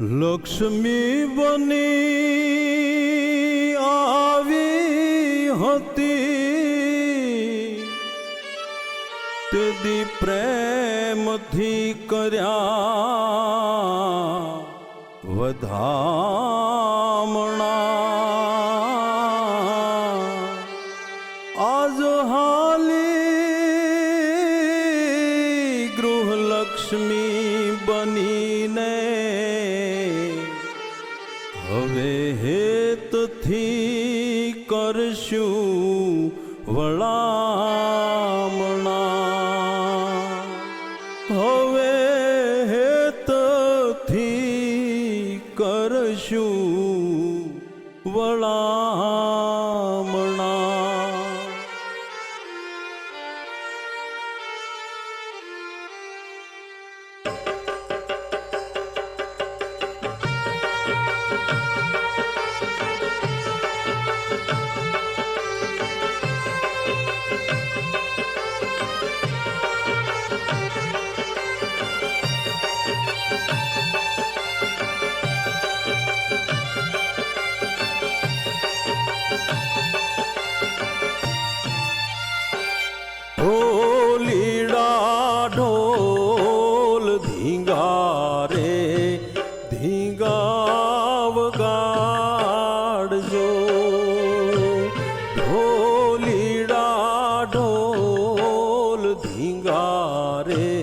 લક્ષ્મી બની આવી હતી. તે દી પ્રેમથી કર્યા વધામણા. આજ હાલી ગૃહલક્ષ્મી બનીને હવે હેતથી કરશું વળામણા હવે હેતથી કરશું વળામણા へえ。পিঙ্গারে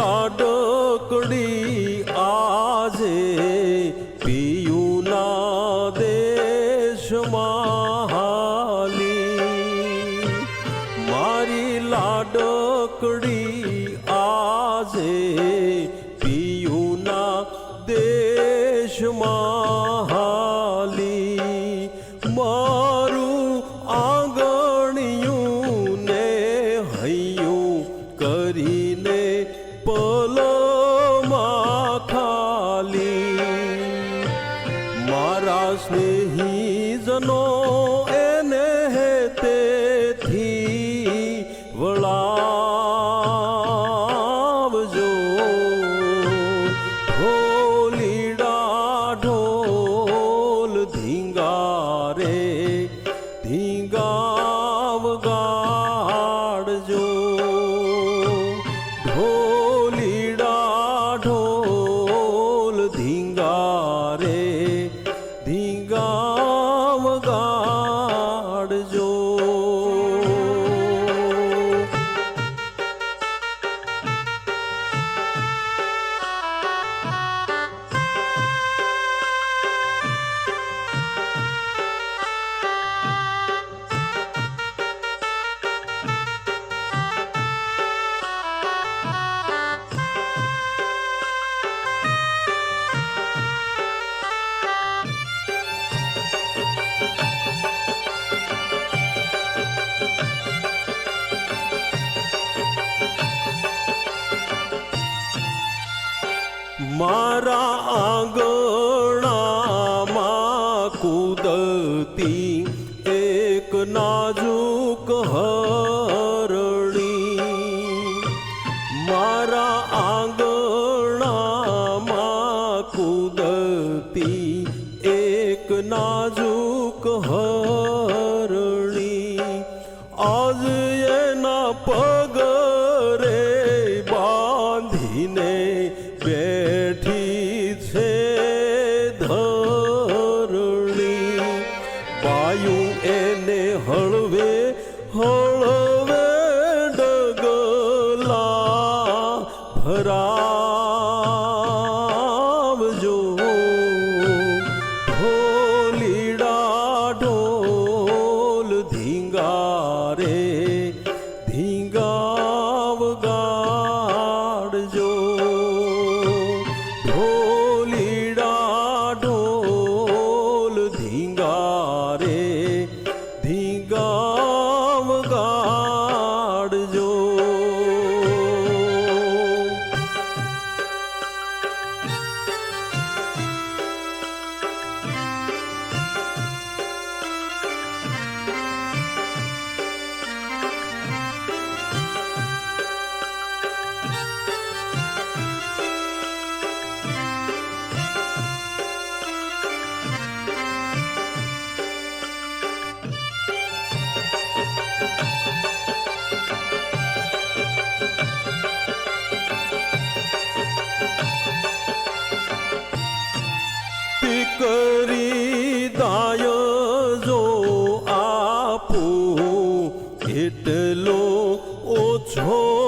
લાડકડી આજે પિયુના દેશમાં હાલી મારી લાડકડી આજે પિયુના દેશમાં no llorar yo. મારા આંગણામાં કુદતી એક નાજુક હરણી. મારા આંગણામાં કુદતી એક નાજુક હરણી. એને હળવે હળવે জিতলো ও ছো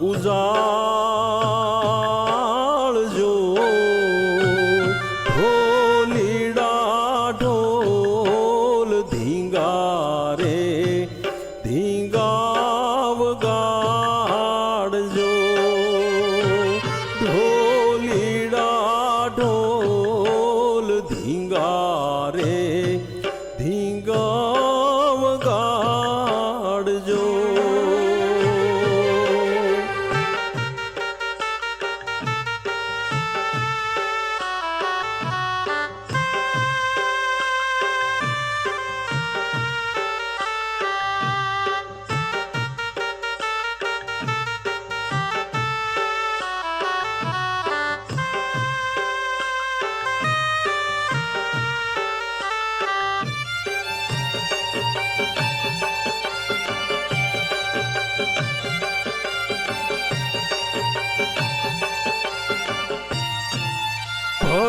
uzak.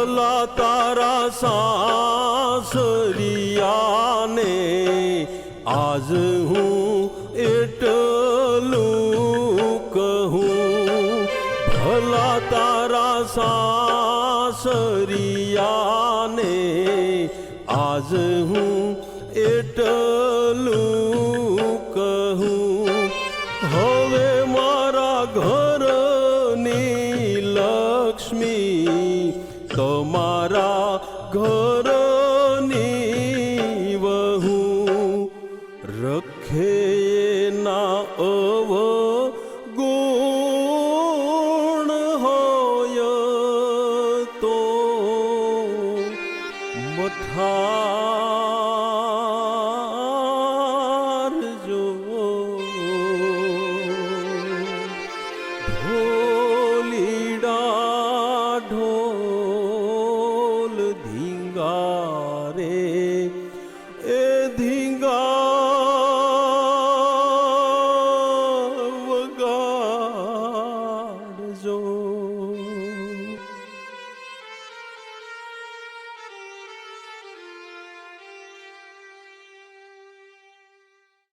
ભલા તારા સાસરિયાને આજ હું એટલું કહું ભલા તારા સાસરિયાને આજ હું એટલું કહું હવે મારા ઘરની લક્ષ્મી તમારા ઘરની વહુ રખે ના અવ ગુણ હોય તો મથાર